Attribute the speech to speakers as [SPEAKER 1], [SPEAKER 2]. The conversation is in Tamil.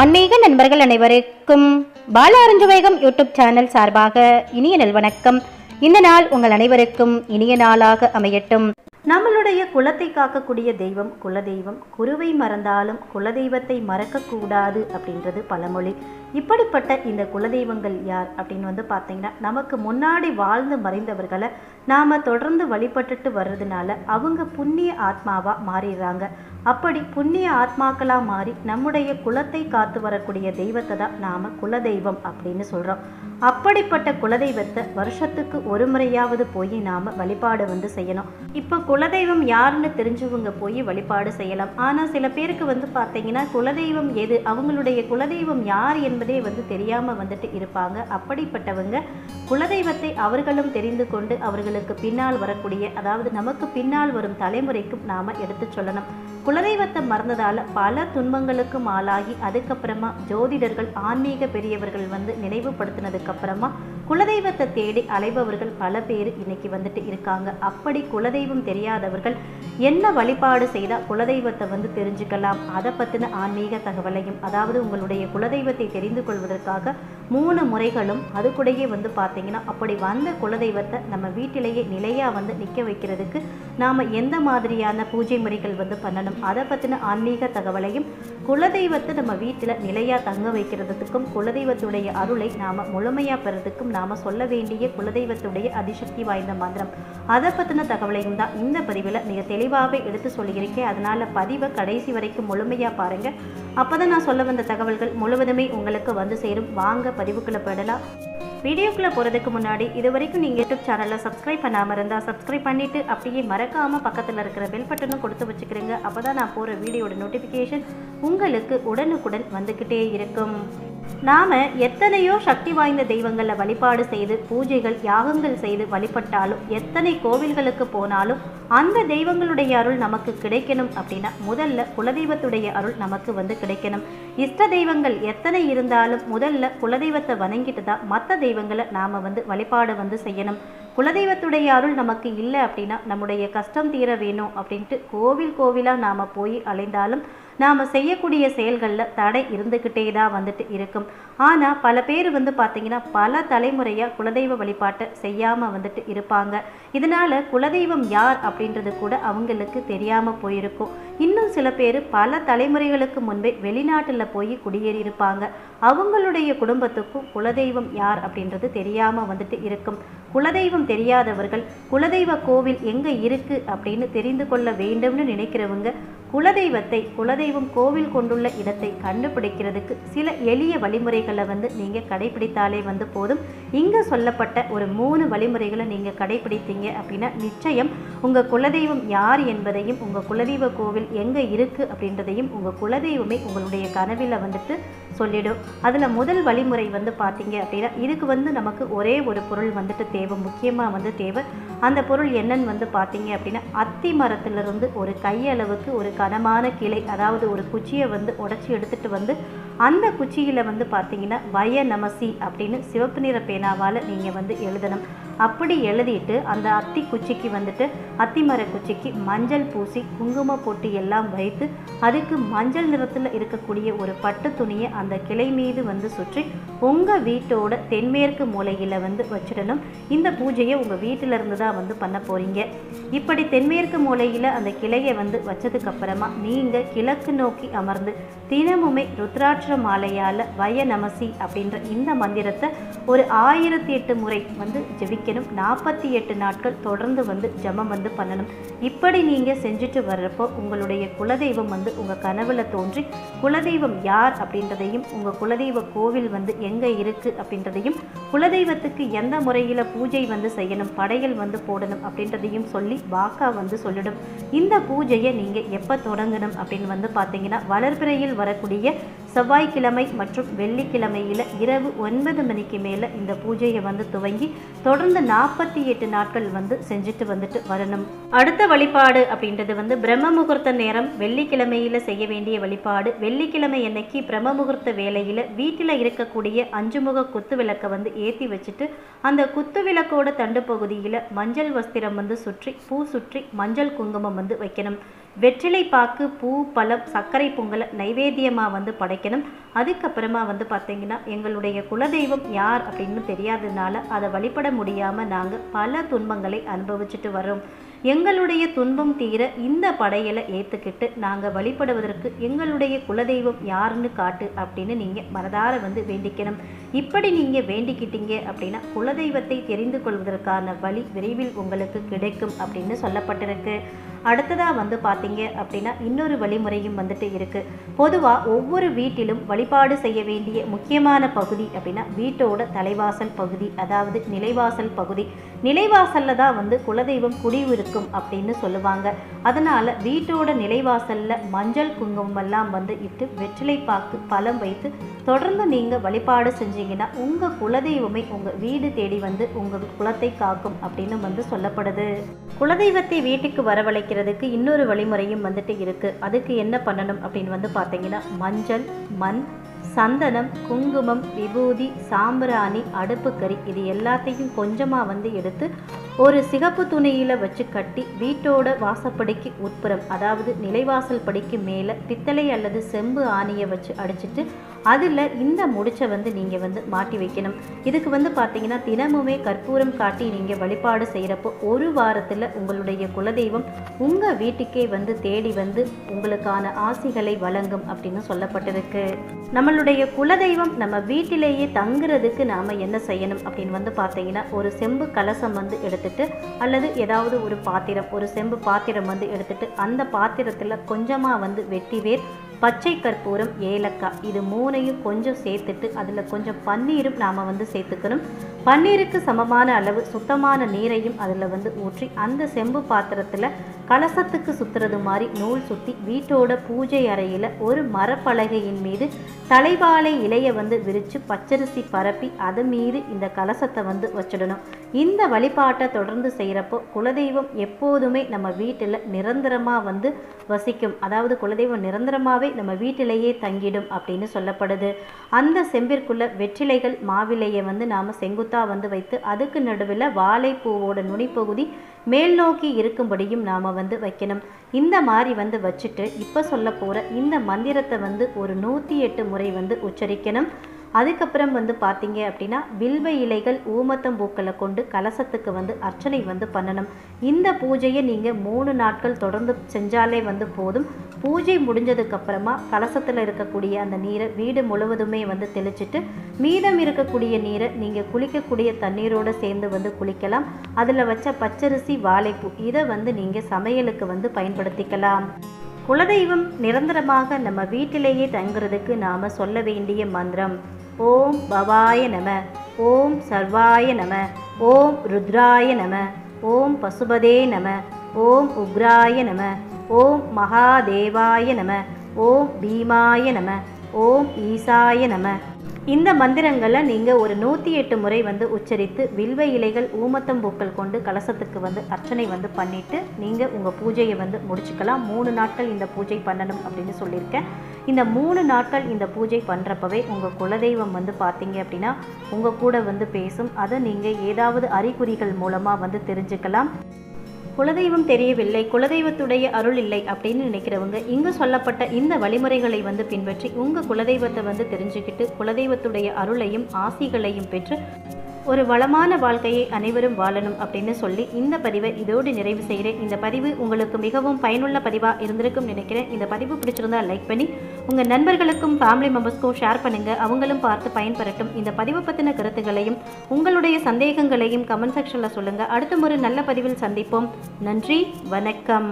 [SPEAKER 1] ஆன்மீக நண்பர்கள் அனைவருக்கும் பால அருஞ்சுவேகம் யூடியூப் சேனல் சார்பாக இனிய நல்வணக்கம் இந்த நாள் உங்கள் அனைவருக்கும் இனிய நாளாக அமையட்டும். நம்மளுடைய குலத்தை காக்கக்கூடிய தெய்வம் குலதெய்வம். குருவை மறந்தாலும் குலதெய்வத்தை மறக்கக்கூடாது அப்படின்றது பழமொழி. இப்படிப்பட்ட இந்த குலதெய்வங்கள் யார் அப்படின்னு வந்து பார்த்தீங்கன்னா நமக்கு முன்னாடி வாழ்ந்து மறைந்தவர்களை நாம் தொடர்ந்து வழிபட்டுட்டு வர்றதுனால அவங்க புண்ணிய ஆத்மாவாக மாறிடுறாங்க. அப்படி புண்ணிய ஆத்மாக்களாக மாறி நம்முடைய குலத்தை காத்து வரக்கூடிய தெய்வத்தை தான் நாம் குலதெய்வம் அப்படின்னு சொல்கிறோம் அப்படிப்பட்ட குலதெய்வத்தை வருஷத்துக்கு ஒரு முறையாவது போய் நாம் வழிபாடு வந்து செய்யணும். இப்போ குலதெய்வம் யாருன்னு தெரிஞ்சவங்க போய் வழிபாடு செய்யலாம். ஆனால் சில பேருக்கு வந்து பார்த்தீங்கன்னா குலதெய்வம் எது? அவங்களுடைய குலதெய்வம் யார் என்பதே வந்து தெரியாமல் வந்துட்டு இருப்பாங்க. அப்படிப்பட்டவங்க குலதெய்வத்தை அவர்களும் தெரிந்து கொண்டு அவர்களுக்கு பின்னால் வரக்கூடிய அதாவது நமக்கு பின்னால் வரும் தலைமுறைக்கும் நாம் எடுத்து சொல்லணும். குலதெய்வத்தை மறந்ததால் பல துன்பங்களுக்கும் ஆளாகி அதுக்கப்புறமா ஜோதிடர்கள் ஆன்மீக பெரியவர்கள் வந்து நினைவுபடுத்தினதுக்கப்புறமா குலதெய்வத்தை தேடி அலைபவர்கள் பல பேர் இன்னைக்கு வந்துட்டு இருக்காங்க. அப்படி குலதெய்வம் தெரியாதவர்கள் என்ன வழிபாடு செய்தால் குலதெய்வத்தை வந்து தெரிஞ்சுக்கலாம்? அதை பற்றின ஆன்மீக தகவலையும் அதாவது உங்களுடைய குலதெய்வத்தை தெரிந்து கொள்வதற்காக மூணு முறைகளும் அது கூடயே வந்து பார்த்தீங்கன்னா அப்படி வந்த குலதெய்வத்தை நம்ம வீட்டிலேயே நிலையாக வந்து நிற்க வைக்கிறதுக்கு நாம் எந்த மாதிரியான பூஜை முறைகள் வந்து பண்ணணும்? அதை பற்றின ஆன்மீக தகவலையும் குலதெய்வத்தை நம்ம வீட்டில் நிலையாக தங்க வைக்கிறதுக்கும் குலதெய்வத்துடைய அருளை நாம் முழுமையாக பெறதுக்கும் நாம் சொல்ல வேண்டிய குலதெய்வத்துடைய அதிசக்தி வாய்ந்த மந்திரம். அதை பற்றின தகவலையும் தான் இந்த பதிவில் மிக தெளிவாகவே எடுத்து சொல்லியிருக்கேன். அதனால் பதிவை கடைசி வரைக்கும் முழுமையாக பாருங்கள் அப்போ தான் நான் சொல்ல வந்த தகவல்கள் முழுவதுமே உங்களுக்கு வந்து சேரும். வாங்க பதிவுக்குள்ளே போயிடலாம். வீடியோக்குள்ளே போகிறதுக்கு முன்னாடி இது வரைக்கும் நீங்கள் யூடியூப் சேனலில் சப்ஸ்கிரைப் பண்ணாமல் இருந்தால் சப்ஸ்கிரைப் பண்ணிவிட்டு அப்படியே மறக்காமல் பக்கத்தில் இருக்கிற பெல் பட்டனும் கொடுத்து வச்சுக்கிறீங்க. அப்போ தான் நான் போகிற வீடியோட நோட்டிஃபிகேஷன் உங்களுக்கு உடனுக்குடன் வந்துக்கிட்டே இருக்கும். நாம் எத்தனையோ சக்தி வாய்ந்த தெய்வங்களை வழிபாடு செய்து பூஜைகள் யாகங்கள் செய்து வழிபட்டாலும் எத்தனை கோவில்களுக்கு போனாலும் அந்த தெய்வங்களுடைய அருள் நமக்கு கிடைக்கணும் அப்படின்னா முதல்ல குலதெய்வத்துடைய அருள் நமக்கு வந்து கிடைக்கணும். இஷ்ட தெய்வங்கள் எத்தனை இருந்தாலும் முதல்ல குலதெய்வத்தை வணங்கிட்டு தான் மற்ற தெய்வங்களை நாம் வந்து வழிபாடு வந்து செய்யணும். குலதெய்வத்துடைய அருள் நமக்கு இல்லை அப்படின்னா நம்முடைய கஷ்டம் தீர வேணும் அப்படின்ட்டு கோவில் கோவிலாக நாம் போய் அலைந்தாலும் நாம் செய்யக்கூடிய செயல்களில் தடை இருந்துக்கிட்டே தான் வந்துட்டு இருக்கும். ஆனால் பல பேர் வந்து பார்த்திங்கன்னா பல தலைமுறையாக குலதெய்வ வழிபாட்டை செய்யாமல் வந்துட்டு இருப்பாங்க. இதனால் குலதெய்வம் யார் அப்படின்றது கூட அவங்களுக்கு தெரியாமல் போயிருக்கும். இன்னும் சில பேர் பல தலைமுறைகளுக்கு முன்பே வெளிநாட்டில் போய் குடியேறி இருப்பாங்க அவங்களுடைய குடும்பத்துக்கும் குலதெய்வம் யார் அப்படின்றது தெரியாமல் வந்துட்டு இருக்கும். குலதெய்வம் தெரியாதவர்கள் குலதெய்வ கோவில் எங்கே இருக்குது அப்படின்னு தெரிந்து கொள்ள வேண்டும்னு நினைக்கிறவங்க குலதெய்வத்தை குலதெய்வம் கோவில் கொண்டுள்ள இடத்தை கண்டுபிடிக்கிறதுக்கு சில எளிய வழிமுறைகளை வந்து நீங்கள் கடைபிடித்தாலே வந்து போதும். இங்கே சொல்லப்பட்ட ஒரு மூணு வழிமுறைகளை நீங்கள் கடைபிடித்தீங்க அப்படின்னா நிச்சயம் உங்கள் குலதெய்வம் யார் என்பதையும் உங்கள் குலதெய்வ கோவில் எங்கே இருக்குது அப்படின்றதையும் உங்கள் குலதெய்வமே உங்களுடைய கனவில் வந்துட்டு சொல்லிடும். அதில் முதல் வழிமுறை வந்து பார்த்தீங்க அப்படின்னா இதுக்கு வந்து நமக்கு ஒரே ஒரு பொருள் வந்துட்டு தேவை முக்கியமாக வந்து தேவை. அந்த பொருள் என்னன்னு வந்து பார்த்தீங்க அப்படின்னா அத்தி மரத்திலிருந்து ஒரு கையளவுக்கு ஒரு கனமான கிளை அதாவது ஒரு குச்சியை வந்து உடச்சி எடுத்துகிட்டு வந்து அந்த குச்சியில் வந்து பார்த்தீங்கன்னா வய நமசி அப்படின்னு சிவப்பு நிற பேனாவால் நீங்கள் வந்து எழுதணும். அப்படி எழுதிட்டு அந்த அத்தி குச்சிக்கு வந்துட்டு அத்தி மர குச்சிக்கு மஞ்சள் பூசி குங்கும பொட்டு எல்லாம் வைத்து அதுக்கு மஞ்சள் நிறத்தில் இருக்கக்கூடிய ஒரு பட்டு துணியை அந்த கிளை மீது வந்து சுற்றி உங்கள் வீட்டோட தென்மேற்கு மூலையில் வந்து வச்சிடணும். இந்த பூஜையை உங்கள் வீட்டில் இருந்து தான் வந்து பண்ண போகிறீங்க இப்படி தென்மேற்கு மூலையில் அந்த கிளையை வந்து வச்சதுக்கப்புறமா நீங்கள் கிழக்கு நோக்கி அமர்ந்து தினமுமே ருத்ராட்ச மாலையால் வய நமசி அப்படின்ற இந்த மந்திரத்தை ஒரு ஆயிரத்தி எட்டு முறை வந்து ஜெபிக்கணும் நாற்பத்தி எட்டு நாட்கள் தொடர்ந்து வந்து ஜபம் வந்து பண்ணணும். இப்படி நீங்கள் செஞ்சுட்டு வர்றப்போ உங்களுடைய குலதெய்வம் வந்து உங்கள் கனவுல தோன்றி குலதெய்வம் யார் அப்படின்றதையும் உங்கள் குலதெய்வ கோவில் வந்து எங்கே இருக்குது அப்படின்றதையும் குலதெய்வத்துக்கு எந்த முறையில் பூஜை வந்து செய்யணும் படையல் வந்து போடணும் அப்படின்றதையும் சொல்லி வாக்கா வந்து சொல்லிடும். இந்த பூஜையை நீங்கள் எப்போ தொடங்கணும் அப்படின்னு வந்து பார்த்தீங்கன்னா வளர்பிறையில் வரக்கூடிய செவ்வாய்க்கிழமை மற்றும் வெள்ளிக்கிழமையில் இரவு ஒன்பது மணிக்கு மேலே இந்த பூஜையை வந்து துவங்கி தொடர்ந்து நாற்பத்தி எட்டு நாட்கள் வந்து செஞ்சுட்டு வந்துட்டு வரணும். அடுத்த வழிபாடு அப்படின்றது வந்து பிரம்ம முகூர்த்த நேரம் வெள்ளிக்கிழமையில் செய்ய வேண்டிய வழிபாடு வெள்ளிக்கிழமை அன்னைக்கு பிரம்ம முகூர்த்த வேலையில் வீட்டில் இருக்கக்கூடிய அஞ்சுமுக குத்து விளக்கை வந்து ஏற்றி வச்சுட்டு அந்த குத்து விளக்கோட தண்டு பகுதியில் மஞ்சள் வஸ்திரம் வந்து சுற்றி பூ சுற்றி மஞ்சள் குங்குமம் வந்து வைக்கணும். வெற்றிலை பாக்கு பூ பழம் சர்க்கரை பொங்கலை நைவேத்தியமாக வந்து படைக்கணும் வைக்கணும். அதுக்கப்புறமா வந்து பார்த்தீங்கன்னா எங்களுடைய குலதெய்வம் யார் அப்படின்னு தெரியாததுனால அதை வழிபட முடியாமல் நாங்கள் பல துன்பங்களை அனுபவிச்சுட்டு வரோம் எங்களுடைய துன்பம் தீர இந்த படையலை ஏற்றுக்கிட்டு நாங்கள் வழிபடுவதற்கு எங்களுடைய குலதெய்வம் யாருன்னு காட்டு அப்படின்னு நீங்கள் மனதார வந்து வேண்டிக்கணும். இப்படி நீங்கள் வேண்டிக்கிட்டீங்க அப்படின்னா குலதெய்வத்தை தெரிந்து கொள்வதற்கான வழி விரைவில் உங்களுக்கு கிடைக்கும் அப்படின்னு சொல்லப்பட்டிருக்கு. அடுத்ததாக வந்து பார்த்தீங்க அப்படின்னா இன்னொரு வழிமுறையும் வந்துட்டு இருக்குது பொதுவாக ஒவ்வொரு வீட்டிலும் வழிபாடு செய்ய வேண்டிய முக்கியமான பகுதி அப்படின்னா வீட்டோட தலைவாசல் பகுதி அதாவது நிலைவாசல் பகுதி. நிலைவாசலில் தான் வந்து குலதெய்வம் குடியிருக்கும் அப்படின்னு சொல்லுவாங்க. அதனால் வீட்டோட நிலைவாசலில் மஞ்சள் குங்குமம் எல்லாம் வந்து இட்டு வெற்றிலை பாக்கு பழம் வைத்து தொடர்ந்து நீங்கள் வழிபாடு செஞ்சீங்கன்னா உங்கள் குலதெய்வமே உங்கள் வீடு தேடி வந்து உங்கள் குலத்தை காக்கும் அப்படின்னு வந்து சொல்லப்படுது. குலதெய்வத்தை வீட்டுக்கு வைக்கிறதுக்கு இன்னொரு வழிமுறையும் வந்துட்டு இருக்குது அதுக்கு என்ன பண்ணணும் அப்படின்னு வந்து பார்த்தீங்கன்னா மஞ்சள் மண் சந்தனம் குங்குமம் விபூதி சாம்பிராணி அடுப்புக்கறி இது எல்லாத்தையும் கொஞ்சமாக வந்து எடுத்து ஒரு சிகப்பு துணியில் வச்சு கட்டி வீட்டோட வாசப்படிக்கு உட்புறம் அதாவது நிலைவாசல் படிக்கு மேலே பித்தளை அல்லது செம்பு ஆணியை வச்சு அடிச்சிட்டு அதில் இந்த முடிச்சை வந்து நீங்கள் வந்து மாட்டி வைக்கணும். இதுக்கு வந்து பார்த்தீங்கன்னா தினமுமே கற்பூரம் காட்டி நீங்கள் வழிபாடு செய்கிறப்போ ஒரு வாரத்தில் உங்களுடைய குலதெய்வம் உங்கள் வீட்டுக்கே வந்து தேடி வந்து உங்களுக்கான ஆசைகளை வழங்கும் அப்படின்னு சொல்லப்பட்டிருக்கு. நம்மளுடைய குலதெய்வம் நம்ம வீட்டிலேயே தங்குறதுக்கு நாம் என்ன செய்யணும் அப்படின்னு வந்து பார்த்தீங்கன்னா ஒரு செம்பு கலசம் வந்து எடுத்துட்டு அல்லது ஏதாவது ஒரு பாத்திரம் ஒரு செம்பு பாத்திரம் வந்து எடுத்துட்டு அந்த பாத்திரத்தில் கொஞ்சமாக வந்து வெட்டிவேர் பச்சை கற்பூரம் ஏலக்காய் இது மூணையும் கொஞ்சம் சேர்த்துட்டு அதில் கொஞ்சம் பன்னீரும் நாம் வந்து சேர்த்துக்கணும். பன்னீருக்கு சமமான அளவு சுத்தமான நீரையும் அதில் வந்து ஊற்றி அந்த செம்பு பாத்திரத்தில் கலசத்துக்கு சுற்றுறது மாதிரி நூல் சுற்றி வீட்டோட பூஜை அறையில் ஒரு மரப்பலகையின் மீது தலைவாழை இலையை வந்து விரித்து பச்சரிசி பரப்பி அது மீது இந்த கலசத்தை வந்து வச்சிடணும். இந்த வழிபாட்டை தொடர்ந்து செய்கிறப்போ குலதெய்வம் எப்போதுமே நம்ம வீட்டில் நிரந்தரமாக வந்து வசிக்கும். அதாவது குலதெய்வம் நிரந்தரமாகவே நம்ம வீட்டிலேயே தங்கிடும் அப்படின்னு சொல்லப்படுது. அந்த செம்பிற்குள்ள வெற்றிலைகள் மாவிலையை வந்து நாம் செங்குத்தாக வந்து வைத்து அதுக்கு நடுவில் வாழைப்பூவோட நுனிப்பகுதி மேல் நோக்கி இருக்கும்படியும் நாம் வந்து வைக்கணும். இந்த மாதிரி வந்து வச்சுட்டு இப்போ சொல்ல போகிற இந்த மந்திரத்தை வந்து ஒரு நூற்றி எட்டு முறை வந்து உச்சரிக்கணும். அதுக்கப்புறம் வந்து பார்த்தீங்க அப்படின்னா வில்வ இலைகள் ஊமத்தம் பூக்களை கொண்டு கலசத்துக்கு வந்து அர்ச்சனை வந்து பண்ணணும். இந்த பூஜையை நீங்கள் மூணு நாட்கள் தொடர்ந்து செஞ்சாலே வந்து போதும். பூஜை முடிஞ்சதுக்கப்புறமா கலசத்தில் இருக்கக்கூடிய அந்த நீரை வீடு முழுவதுமே வந்து தெளிச்சிட்டு மீதம் இருக்கக்கூடிய நீரை நீங்கள் குளிக்கக்கூடிய தண்ணீரோடு சேர்ந்து வந்து குளிக்கலாம். அதில் வச்ச பச்சரிசி வாழைப்பூ இதை வந்து நீங்கள் சமையலுக்கு வந்து பயன்படுத்திக்கலாம். குலதெய்வம் நிரந்தரமாக நம்ம வீட்டிலேயே தங்குறதுக்கு நாம் சொல்ல வேண்டிய மந்திரம் ஓம் பவாய நம ஓம் சர்வாய நம ஓம் ருத்ராய நம ஓம் பசுபதே நம ஓம் உக்ராய நம ஓம் மகாதேவாய நம ஓம் பீமாய நம ஓம் ஈசாய நம. இந்த மந்திரங்களை நீங்கள் ஒரு நூற்றி எட்டு முறை வந்து உச்சரித்து வில்வ இலைகள் ஊமத்தம் பூக்கள் கொண்டு கலசத்துக்கு வந்து அர்ச்சனை வந்து பண்ணிவிட்டு நீங்கள் உங்கள் பூஜையை வந்து முடிச்சுக்கலாம். மூணு நாட்கள் இந்த பூஜை பண்ணணும் அப்படின்னு சொல்லியிருக்கேன். இந்த மூணு நாட்கள் இந்த பூஜை பண்ணுறப்பவே உங்கள் குலதெய்வம் வந்து பார்த்தீங்க அப்படின்னா உங்கள் கூட வந்து பேசும். அதை நீங்கள் ஏதாவது அறிகுறிகள் மூலமாக வந்து தெரிஞ்சுக்கலாம். குலதெய்வம் தெரியவில்லை குலதெய்வத்துடைய அருள் இல்லை அப்படின்னு நினைக்கிறவங்க இங்கு சொல்லப்பட்ட இந்த வழிமுறைகளை வந்து பின்பற்றி உங்கள் குலதெய்வத்தை வந்து தெரிஞ்சுக்கிட்டு குலதெய்வத்துடைய அருளையும் ஆசிகளையும் பெற்று ஒரு வளமான வாழ்க்கையை அனைவரும் வாழணும் அப்படின்னு சொல்லி இந்த பதிவை இதோடு நிறைவு செய்கிறேன். இந்த பதிவு உங்களுக்கு மிகவும் பயனுள்ள பதிவாக இருந்திருக்கும் நினைக்கிறேன். இந்த பதிவு பிடிச்சிருந்தா லைக் பண்ணி உங்கள் நண்பர்களுக்கும் ஃபேமிலி மெம்பர்ஸ்க்கும் ஷேர் பண்ணுங்கள் அவங்களும் பார்த்து பயன்பெறட்டும். இந்த பதிவு பற்றின கருத்துக்களையும் உங்களுடைய சந்தேகங்களையும் கமெண்ட் செக்ஷனில் சொல்லுங்கள் அடுத்த ஒரு நல்ல பதிவில் சந்திப்போம். நன்றி வணக்கம்.